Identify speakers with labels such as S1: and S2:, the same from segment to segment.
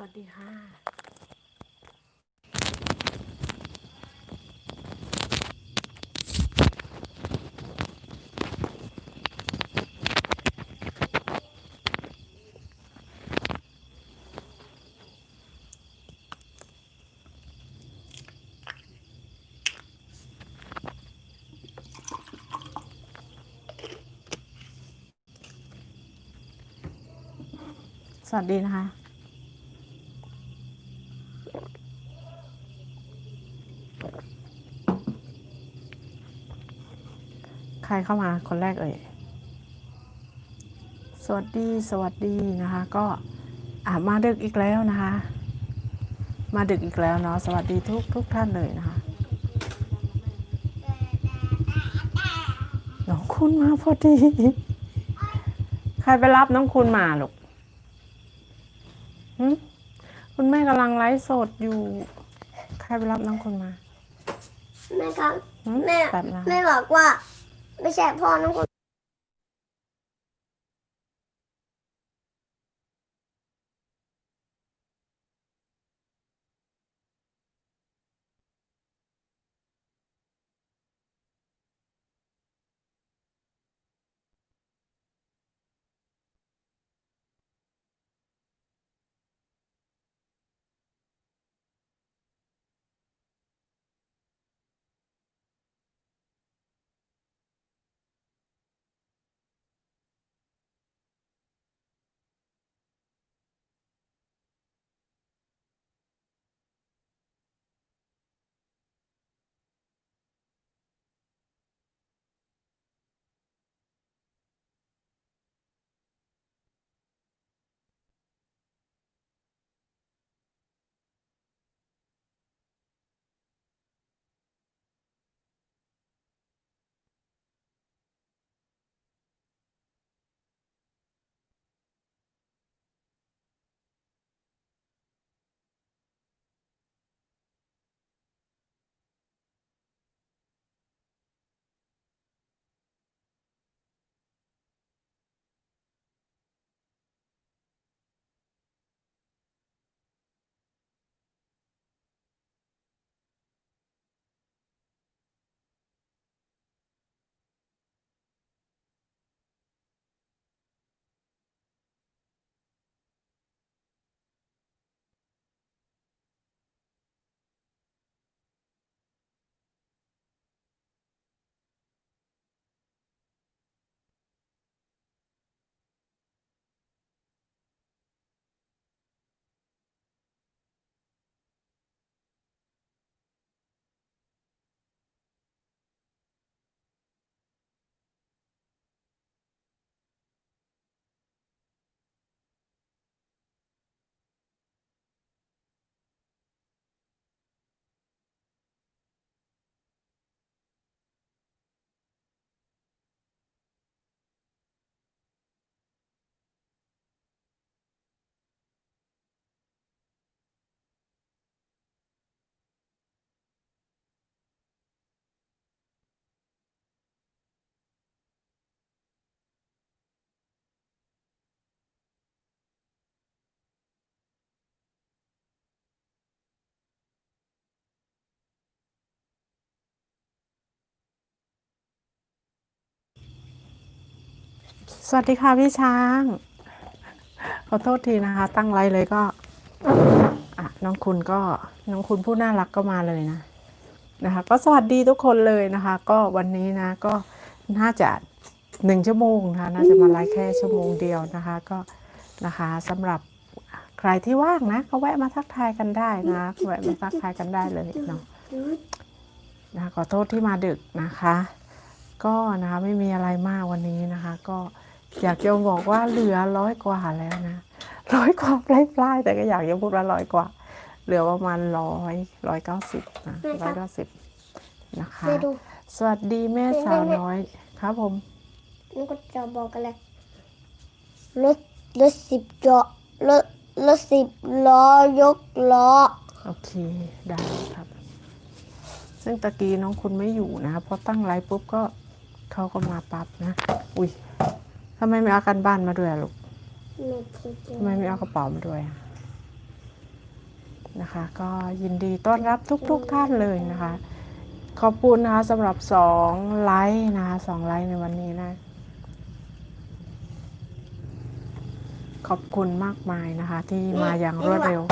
S1: วัสดีค่ะสวัสดีนะคะ รเข้ามาคนแรกเอ่ย สวัสดีสวัสดีนะคะ ก็อะมาดึกอีกแล้วนะคะ มาดึกอีกแล้วเนาะสวัสดีทุกทุกท่านเลยนะคะน้องคุณมาพอดี ใครไปรับน้องคุณมาลูกหึคุณแม่กำลังไลฟ์สดอยู่ ใครไปรับน้องคุณมา
S2: แม่ครับ
S1: หึ
S2: แม่
S1: แบบนั้น
S2: แม่บอกว่า ไม่ใช่พ่อน้องคน
S1: สวัสดีค่ะพี่ช้าง ขอโทษทีนะคะ ตั้งไลฟ์เลยก็อะน้องคุณก็น้องคุณผู้น่ารักก็มาเลยนะนะคะ ก็สวัสดีทุกคนเลยนะคะ ก็วันนี้นะก็น่าจะหนึ่งชั่วโมงนะคะน่าจะมาไลฟ์แค่ชั่วโมงเดียวนะคะ ก็นะคะสำหรับใครที่ว่างนะก็แวะมาทักทายกันได้นะแวะมาทักทายกันได้เลยเนาะนะคะขอโทษที่มาดึกนะคะ ก็นะคะไม่มีอะไรมากวันนี้นะคะ ก็ อยากจะบอกว่าเหลือร้อยกว่าแล้วนะร้อยกว่าปลายๆแต่ก็อยากจะพูดว่าร้อยกว่า เหลือประมาณร้อยร้อยเก้าสิบนะร้อยเก้าสิบนะคะ
S2: แม่ดู
S1: สวัสดีแม่สาวน้อยครับผม
S2: น้องก็จะบอกกันเลยรถรถสิบล้อรถรถสิบล้อยกล้อ
S1: โอเคได้ครับ ซึ่งตะกี้น้องคุณไม่อยู่นะคะพอตั้งไลน์ปุ๊บก็เขาก็มาปั๊บนะ อุ้ย ทำไมไม่เอากันบ้านมาด้วยอะลูก
S2: ไม่คิด
S1: ทำไมไม่เอากระเป๋ามาด้วยอะนะคะ ก็ยินดีต้อนรับทุกๆทท่านเลยนะคะ ขอบคุณนะคะสำหรับสองไลค์นะคะสองไลค์ในวันนี้นะ ขอบคุณมากมายนะคะ ที่มาอย่างรวดเร็ว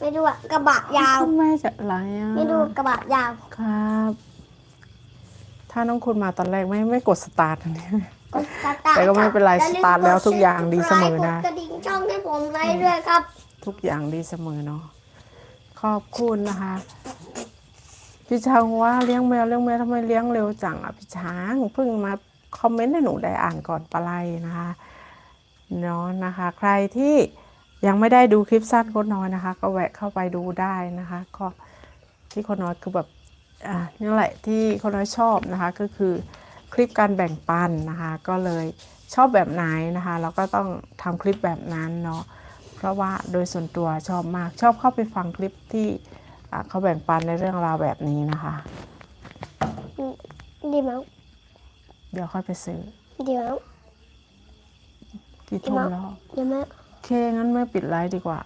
S2: ไม่ดูอะกระบะยาว
S1: คุณแม่จะไลค์อะ
S2: ไม่ดูกระบะยาว
S1: ครับ ถ้าน้องคุณมาตอนแรกไม่ไม่กดสตาร์ทอันนี้
S2: กดสตาร์ท
S1: แต่ก็ไม่เป็นไร
S2: อย่ลื
S1: สตาร์ทแล้วทุกอย่างดีเสมอนะ
S2: กดกระดิ่งช่องให้ผมไว้ด้วยครับ
S1: ทุกอย่างดีเสมอเนาะขอบคุณนะคะพี่ช้างว่าเลี้ยงแมวเลี้ยงแมวทำไมเลี้ยงเร็วจังอะพี่ช้างเพิ่งมาคอมเมนต์ให้หนูได้อ่านก่อนปลาไหลนะคะเนาะนะคะ ใครที่ยังไม่ได้ดูคลิปสั้นคนน้อยนะคะ ก็แวะเข้าไปดูได้นะคะ ก็ที่คนน้อยคือแบบอ่านี่แหละที่คนน้อยชอบนะคะก็คือ คลิปการแบ่งปันนะคะ ก็เลยชอบแบบไหนนะคะเราก็ต้องทำคลิปแบบนั้นเนาะเพราะว่าโดยส่วนตัวชอบมากชอบเข้าไปฟังคลิปที่อ่าเขาแบ่งปันในเรื่องราวแบบนี้นะคะ
S2: ดีมั้ง
S1: เดี๋ยวค่อยไปซื้อ
S2: ดีมั้ง
S1: กี่ทุ่มแล้ว
S2: ดีมั้ง
S1: โอเคงั้นไม่ปิดไลฟ์ดีกว่า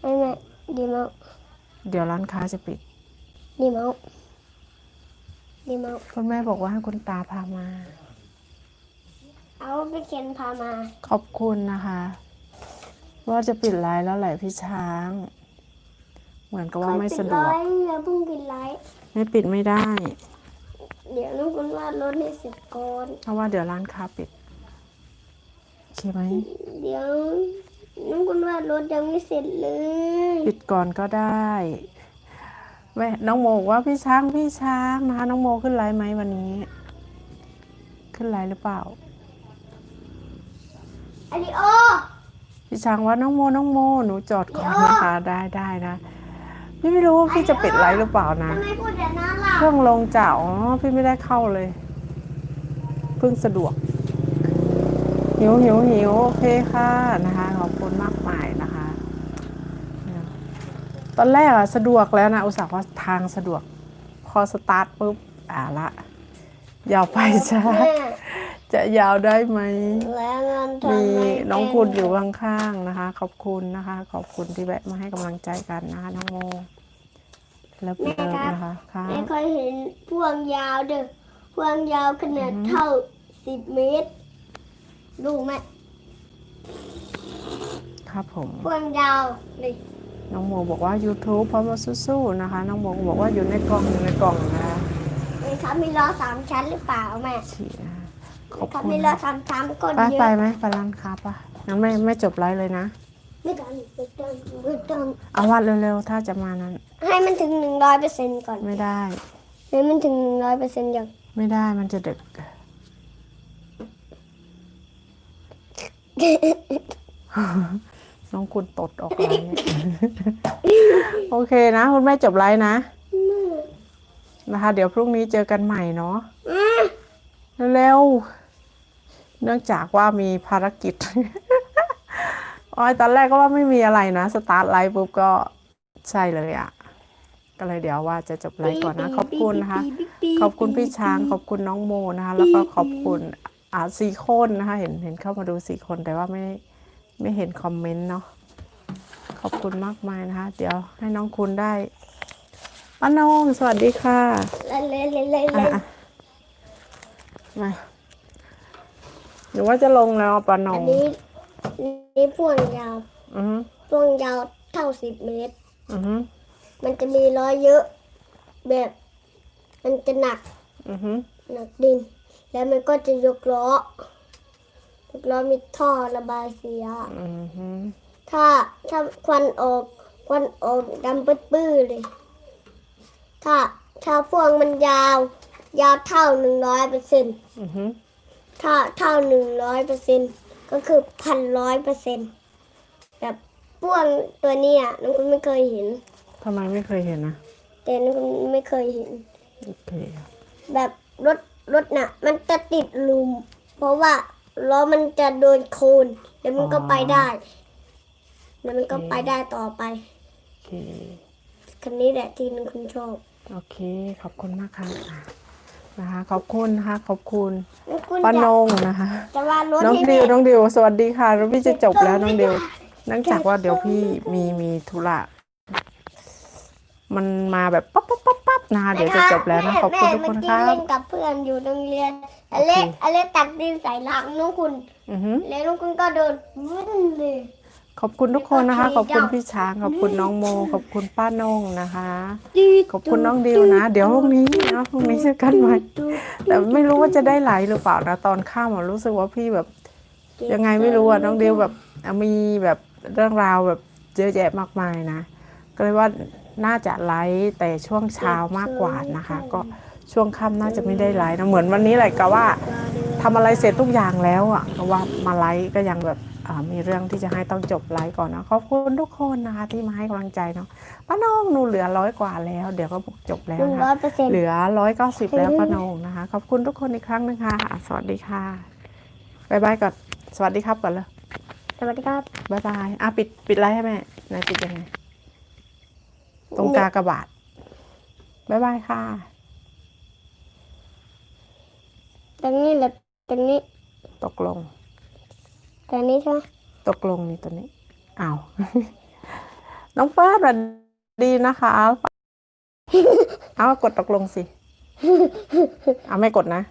S2: ไม่ไม่ดีมั้ง
S1: เดี๋ยวร้านค้าจะปิด
S2: ดีมั้ง ดีมั้ง
S1: คุณแม่บอกว่าให้คุณตาพามา
S2: เอาไปเขียนพามา
S1: ขอบคุณนะคะ ว่าจะปิดไลฟ์แล้วแหละพี่ช้าง เหมือนกับว่าไม่สะดวก
S2: ปิไลฟ์อย่าเพิ่งปิดไลฟ์
S1: ไม่ปิดไม่ได้
S2: เดี๋ยวน้องคุณวาดรถให้เสร็จก่อน
S1: เพราะว่าเดี๋ยวร้านค้าปิดโอเคไหม
S2: เดี๋ยวน้องคุณวาดรถยังไม่เสร็จเลย
S1: ปิดก่อนก็ได้ แม่น้องโมบอกว่าพี่ช้างพี่ช้างนะคะน้องโมขึ้นไลฟ์ไหมวันนี้ ขึ้นไลฟ์หรือเปล่า
S2: อดิโอ
S1: พี่ช้างว่าน้องโมน้องโมหนูจอดก่อนนะคะได้ได้นะพี่ไม่รู้ว่าพี่จะปิดไลฟ์หรือเปล่านะ
S2: ทำไมพูดแต่นั้นล่ะ
S1: เครื่องลงจากอ๋อพี่ไม่ได้เข้าเลย เพิ่งสะดวกหิวหิวหิวโอเคค่ะนะคะขอบคุณมากมายนะคะเนี่ย ตอนแรกอะสะดวกแล้วนะอุตส่าห์ว่าทางสะดวก พอสตาร์ทปุ๊บอ่าละ ยาวไปจ้า
S2: แม่
S1: จะยาวได้ไหม
S2: แล้วเงินทำ
S1: มี
S2: ไน้
S1: องคุณอยู่ข้างๆนะคะ ขอบคุณนะคะ ขอบคุณที่แวะมาให้กำลังใจกันนะคะน้องโมเลิฟเลิฟนะคะค่ะ
S2: แม่เคยเห็นพวงยาวเด้อพวงยาวขนาดเท่าสิบเมตรดูไหม
S1: ครับผม
S2: พวงยาวเลย
S1: น้องโมบอกว่า YouTube พร้อมมาสู้ๆนะคะ น้องโมบอกว่าอยู่ในกล่องอยู่ในกล่องนะคะ
S2: เขามีล้อสามชั้นหรือเปล่าแม่
S1: ฉีดนะคะขอบ
S2: เขา
S1: คุณ
S2: มีล้อสามชั้นก็
S1: ไป
S2: เย
S1: ไป
S2: อะ
S1: ไหมไปร้านค้าปะงั้นไม่ไม่จบไลฟ์เลยนะ
S2: ไม่ต้องไม่ต้องไม่ต้อง
S1: เอาวัดเร็วๆถ้าจะมานั้น
S2: ให้มันถึงหนึ่งร้อยเปอร์เซ็นต์ก่อน
S1: ไม่ได้
S2: ให้มันถึงหนึ่งร้อยเปอร์เซ็นต์อย่าง
S1: ไม่ได้มันจะดึก น้องคุณตดออกไลน์เนี่ยโอเคนะ คุณแม่จบไลฟ์นะ นะคะ เดี๋ยวพรุ่งนี้เจอกันใหม่เนาะ
S2: อืม
S1: เร็วๆเนื่องจากว่ามีภารกิจออยตอนแรกก็ว่าไม่มีอะไรนะ สตาร์ทไลฟ์ปุ๊บก็ใช่เลยอะ่ะ ก็เลยเดี๋ยวว่าจะจบไลฟ์ก่อนนะ ขอบคุณนะคะ ขอบคุณพี่ช้าง ขอบคุณน้องโมนะคะ แล้วก็ขอบคุณอ่าสี่คนนะคะ เห็นเห็นเข้ามาดูสี่คนแต่ว่าไม่ ไม่เห็นคอมเมนต์เนาะขอบคุณมากมายนะคะ เดี๋ยวให้น้องคุณได้ป้าน้องสวัสดีค่ะ
S2: เล่นเล่นเล่นเล่น
S1: อะ
S2: เล่น
S1: อะมาหรือว่าจะลงแล้วปะน
S2: อั
S1: ง
S2: นนี้นี่พวงยาว
S1: อือฮึ
S2: พวงยาวเท่าสิบเมตร
S1: อือฮึ
S2: มันจะมีล้อเยอะ แบบ มันจะหนัก
S1: อือฮึ
S2: หนักดิน แล้วมันก็จะยกล้อ ยกล้อมีท่อระบายเสีย
S1: อือฮึ
S2: ถ้าถ้าควันออกควันออกดำปื้อๆเลย ถ้าถ้าพวงมันยาว ยาวเท่าหนึ่งร้อยเปอร์เซ็นต์
S1: อือฮึ
S2: ถ้าเท่าหนึ่งร้อยเปอร์เซ็นต์ก็คือพันร้อยเปอร์เซ็นต์แบบพ่วงตัวเนี้ยน้องคุณไม่เคยเห็น
S1: ทำไมไม่เคยเห็นนะ
S2: แต่น้องคุณไม่เคยเห็น
S1: โอเค
S2: แบบรถรถน่ะ มันจะติดหลุม เพราะว่า ล้อมันจะโดนโคลนแล้วมันก็ไปได้ แล้วมันก็ไปได้ต่อไป
S1: โอเค
S2: คันนี้แหละที่น้องคุณชอบ
S1: โอเค ขอบคุณมากค่ะนะคะ ขอบคุณนะคะขอบคุณ
S2: น้องคุณ
S1: ป้า
S2: จะ
S1: นงนะคะ
S2: จะว่ารถ
S1: น้อง
S2: ให้
S1: ดิ
S2: แม่
S1: วน้องดิวสวัสดีค่ะแล้วพี่จะจบแล้วน้องดิวเนื่องจากว่าเดี๋ยวพี่มีมีธุระมันมาแบบปั๊บปั๊บปั๊บปั๊บ นะคะ เดี๋ยวจะจบแล้วนะ ขอบคุณทุกคน
S2: แม่
S1: ครั
S2: เมื่อกี้เล่
S1: บ
S2: นกับเพื่อนอยู่โรงเรียนอเล็ก
S1: โอเค
S2: อเล็กตักดินใส่หลังน้องคุณ
S1: อือหือ
S2: แล้วน้องคุณก็เดินวุ่นเลย
S1: ขอบคุณทุกคนนะคะข
S2: แล้วก็
S1: อบคุณ
S2: ขี่
S1: พี่ช้าง ขอบคุณน้องโม ขอบคุณป้าโนงนะคะ
S2: จี๊ด
S1: ขอบคุณน้องดิวนะ เดี๋ยวพรุ่งนี้นะพรุ่งนี้เจอกันใหม่แต่ไม่รู้ว่าจะได้ไหลหรือเปล่านะตอนข้ามอะรู้สึกว่าพี่แบบ ยังไงไม่รู้อะน้องดิวแบบมีแบบเรื่องราวแบบเยอะแยะมากมายนะ ก็เลยว่า น่าจะไลฟ์แต่ช่วงเช้ามากกว่านะคะ ก็ช่วงค่ำน่าจะไม่ได้ไลฟ์นะเหมือนวันนี้แหละก็ว่าทำอะไรเสร็จทุกอย่างแล้วอะก็ว่ามาไลฟ์ก็ยังแบบอ่ามีเรื่องที่จะให้ต้องจบไลฟ์ก่อนนะขอบคุณทุกคนนะคะที่มาให้กำลังใจเนาะป้าน้องหนูเหลือร้อยกว่าแล้ว เดี๋ยวก็จบแล้ว
S2: หนึ่ง
S1: นะ
S2: ร้อ
S1: คะ
S2: ยเปอร์เซ็นต์
S1: เหลือร้อยเก้าสิบแล้วป้าโหนงนะคะขอบคุณทุกคนอีกครั้งหนึงค่ะอะสวัสดีค่ะบายบายก่อนสวัสดีครับก่อนเลย
S2: สวัสดีครับ
S1: บายบายอะปิดปิดไลฟ์ให้แม่ไหนปิดยังไงตร งกากบาทบายบายค่ะ
S2: ตรงนี้แหละตรงนี้
S1: ตกลง
S2: ตรงนี้ใช่ไหม
S1: ตกลงนี่ตัวนี้อ้าวน้องเฟิร์สสวัสดีนะคะ เอากดตกลงสิ เอาไม่กดนะ